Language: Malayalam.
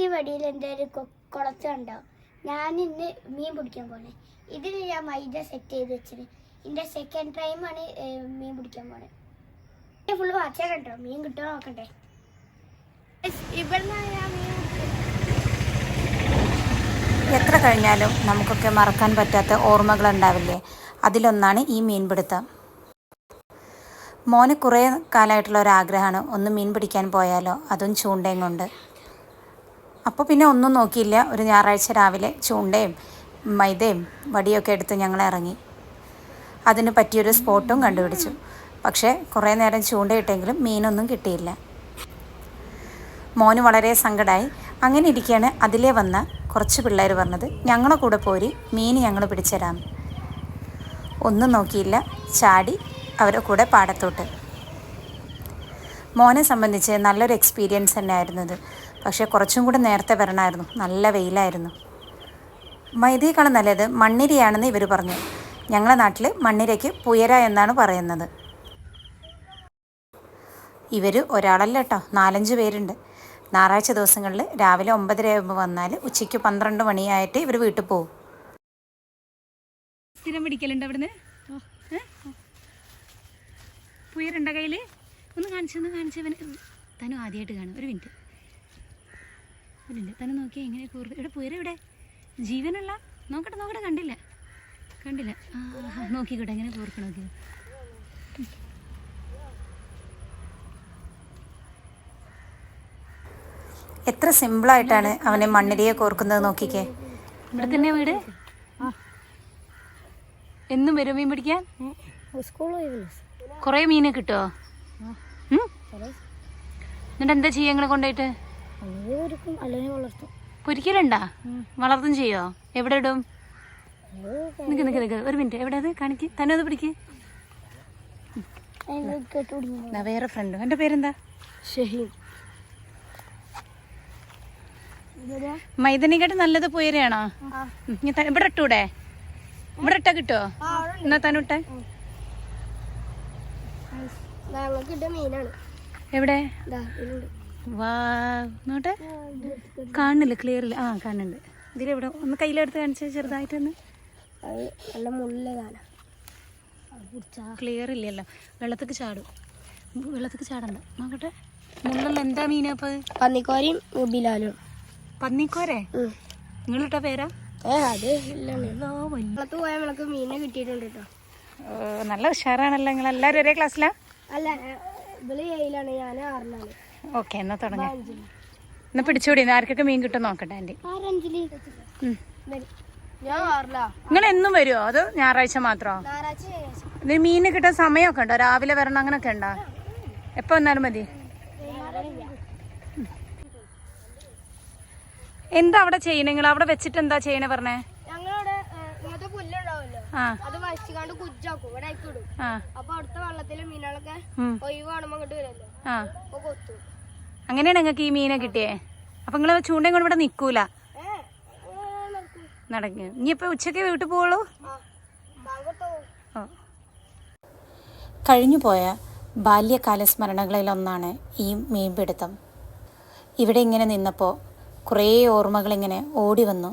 ഈ വടിയിൽ എന്റെ ഒരു കുളത്തുണ്ടാവും ഞാൻ ഇന്ന് മീൻ പിടിക്കാൻ പോണേ. ഇതിൽ ഞാൻ മൈദ സെറ്റ് ചെയ്ത് വെച്ചത് എന്റെ സെക്കൻഡ് ടൈമാണ് മീൻ പിടിക്കാൻ പോണേ. ഫുള്ള് വാച്ചാൻ കണ്ടോ? മീൻ കിട്ടുമോ നോക്കണ്ടേ. ഞാൻ മീൻ എത്ര കഴിഞ്ഞാലും നമുക്കൊക്കെ മറക്കാൻ പറ്റാത്ത ഓർമ്മകൾ ഉണ്ടാവില്ലേ അതിലൊന്നാണ് ഈ മീൻപിടുത്തം മോന് കുറേ കാലമായിട്ടുള്ള ഒരാഗ്രഹമാണ് ഒന്ന് മീൻ പിടിക്കാൻ പോയാലോ? അതും ചൂണ്ടയും കൊണ്ട്. അപ്പോൾ പിന്നെ ഒന്നും നോക്കിയില്ല. ഒരു ഞായറാഴ്ച രാവിലെ ചൂണ്ടയും മൈദയും വടിയൊക്കെ എടുത്ത് ഞങ്ങൾ ഇറങ്ങി. അതിന് പറ്റിയൊരു സ്പോട്ടും കണ്ടുപിടിച്ചു. പക്ഷേ കുറേ നേരം ചൂണ്ടയിട്ടെങ്കിലും മീനൊന്നും കിട്ടിയില്ല. മോന് വളരെ സങ്കടമായി അങ്ങനെ ഇരിക്കുകയാണ് അതിലേ വന്ന കുറച്ച് പിള്ളേർ പറഞ്ഞത് ഞങ്ങളെ കൂടെ പോരി മീൻ ഞങ്ങൾ പിടിച്ചുതരാം ഒന്നും നോക്കിയില്ല. ചാടി അവരുടെ കൂടെ പാടത്തോട്ട്. മോനെ സംബന്ധിച്ച് നല്ലൊരു എക്സ്പീരിയൻസ് തന്നെ ആയിരുന്നു ഇത്. പക്ഷേ കുറച്ചും കൂടെ നേരത്തെ വരണമായിരുന്നു. നല്ല വെയിലായിരുന്നു. മൈദയേക്കാളും നല്ലത് മണ്ണിരിയാണെന്ന് ഇവർ പറഞ്ഞു. ഞങ്ങളുടെ നാട്ടിൽ മണ്ണിരയ്ക്ക് പുയര എന്നാണ് പറയുന്നത്. ഇവർ ഒരാളല്ല കേട്ടോ നാലഞ്ച് പേരുണ്ട്. ഞായറാഴ്ച ദിവസങ്ങളിൽ രാവിലെ ഒമ്പതര ആകുമ്പോൾ വന്നാൽ ഉച്ചയ്ക്ക് പന്ത്രണ്ട് മണിയായിട്ട് ഇവർ വീട്ടിൽ പോകും സ്ഥിരം പിടിക്കലുണ്ട് അവിടുന്ന് പുയരുണ്ട കയ്യിൽ ഒന്ന് കാണിച്ചു ഒന്ന് കാണിച്ചു അവന് തനു ആദ്യമായിട്ട് കാണും. ഒരു മിനിറ്റ്. ഒരു മിനിറ്റ്. തനു നോക്കി എങ്ങനെ കൂറ് ഇവിടെ പുയര ഇവിടെ ജീവനുള്ള? നോക്കട്ടെ നോക്കട്ടെ കണ്ടില്ല. കണ്ടില്ല. ആ ആ, നോക്കിക്കോട്ടെ എങ്ങനെ കൂർക്ക് നോക്കി എത്ര സിമ്പിളായിട്ടാണ് അവനെ മണ്ണിരയെ കോർക്കുന്നത് നോക്കിക്കേ. ഇവിടെ തന്നെ വീട്? എന്നും വരും മീൻ പിടിക്കാൻ? സ്കൂൾ കുറേ മീനെ കിട്ടുമോ എന്നിട്ട് എന്താ ചെയ്യുക ഇങ്ങനെ കൊണ്ടുപോയിട്ട് അല്ലെങ്കിൽ വളർത്തും. പൊരിക്കലുണ്ടാ? വളർത്തും ചെയ്യോ? എവിടെ ഇടും? നിക്ക് നിക്ക് നിക്ക്. ഒരു മിനിറ്റ്. എവിടെ അത്? കാണിക്ക്. തന്നെ അത് പിടിക്ക്. വേറെ ഫ്രണ്ട് എന്റെ പേരെന്താ? ഷഹീം മൈദനിക്കാട്ട് നല്ലത് പുയരയാണോ ഇവിടെ ഇട്ടൂടെ? ഇവിടെ ഇട്ടാ കിട്ടോ? എന്നാ തനുട്ടെ ഞങ്ങൾക്ക് കിട്ടിയ മീനാണ്. എവിടെ? വാ നോട്ടെ കാണുന്നില്ല? ക്ലിയർ ഇല്ല ആ കാണുന്നുണ്ട്. ഇതിലെവിടെ ഒന്ന് കയ്യിലെടുത്ത് കാണിച്ച ചെറുതായിട്ടൊന്ന്. നല്ല ക്ലിയർ ഇല്ലല്ലോ. വെള്ളത്തേക്ക് ചാടും. വെള്ളത്തേക്ക് ചാടണ്ട. നോക്കട്ടെ. മുള്ളല്ല എന്താ മീനാ അപ്പൊ പന്നിക്കോരയും ബിലാലും പന്നിക്കോരെ? നിങ്ങളിട്ട പേരാ? മീനെ കിട്ടിയിട്ടുണ്ട് കേട്ടോ. നല്ല ഉഷാറാണല്ലോ. നിങ്ങൾ എല്ലാവരും ഒരേ ക്ലാസ്സിലാ അല്ല ഇവൾ ഏഴിലാണ് ഞാൻ ആറിലാണ്. ഓക്കെ എന്നാ തുടങ്ങാം. എന്നാ പിടിച്ചുകൂടി ആർക്കൊക്കെ മീൻ കിട്ടും നോക്കട്ടെ ആന്റി. ആരഞ്ചിൽ ഞാൻ ആറിലാ. നിങ്ങൾ എന്നും വരുമോ അത് ഞായറാഴ്ച മാത്രോ? ഞായറാഴ്ച ഇതിന് മീൻ കിട്ടാൻ സമയമൊക്കെ ഉണ്ടോ? രാവിലെ വരണം അങ്ങനൊക്കെ ഉണ്ടോ? എപ്പോൾ വന്നാലും മതി. എന്താ അവിടെ ചെയ്യണേ? നിങ്ങൾ അവിടെ വെച്ചിട്ട് എന്താ ചെയ്യണേ പറഞ്ഞേ? അത് വശിക്കാണ്ട് കുജ്ജാക്കും. ഇവിടെ ആയിക്കിടും ആ. അപ്പൊ അടുത്ത വെള്ളത്തിൽ മീനുകളൊക്കെ ഉം. ഒഴിവ് കാണുമ്പോ അങ്ങോട്ട് വരുമല്ലോ. അപ്പൊ കൊത്തു. അങ്ങനെയാണ് നിങ്ങൾക്ക് ഈ മീനെ കിട്ടിയേ? അപ്പൊ നിങ്ങൾ ചൂണ്ടയും കൊണ്ട് ഇവിടെ നിക്കൂല? ഏ ഇനിയിപ്പോ ഉച്ചയ്ക്ക് വീട്ടിൽ പോവുള്ളൂ? കഴിഞ്ഞു പോയ ബാല്യകാല സ്മരണകളിലൊന്നാണ് ഈ മീൻപിടുത്തം. ഇവിടെ ഇങ്ങനെ നിന്നപ്പോൾ കുറേ ഓർമ്മകളിങ്ങനെ ഓടി വന്നു.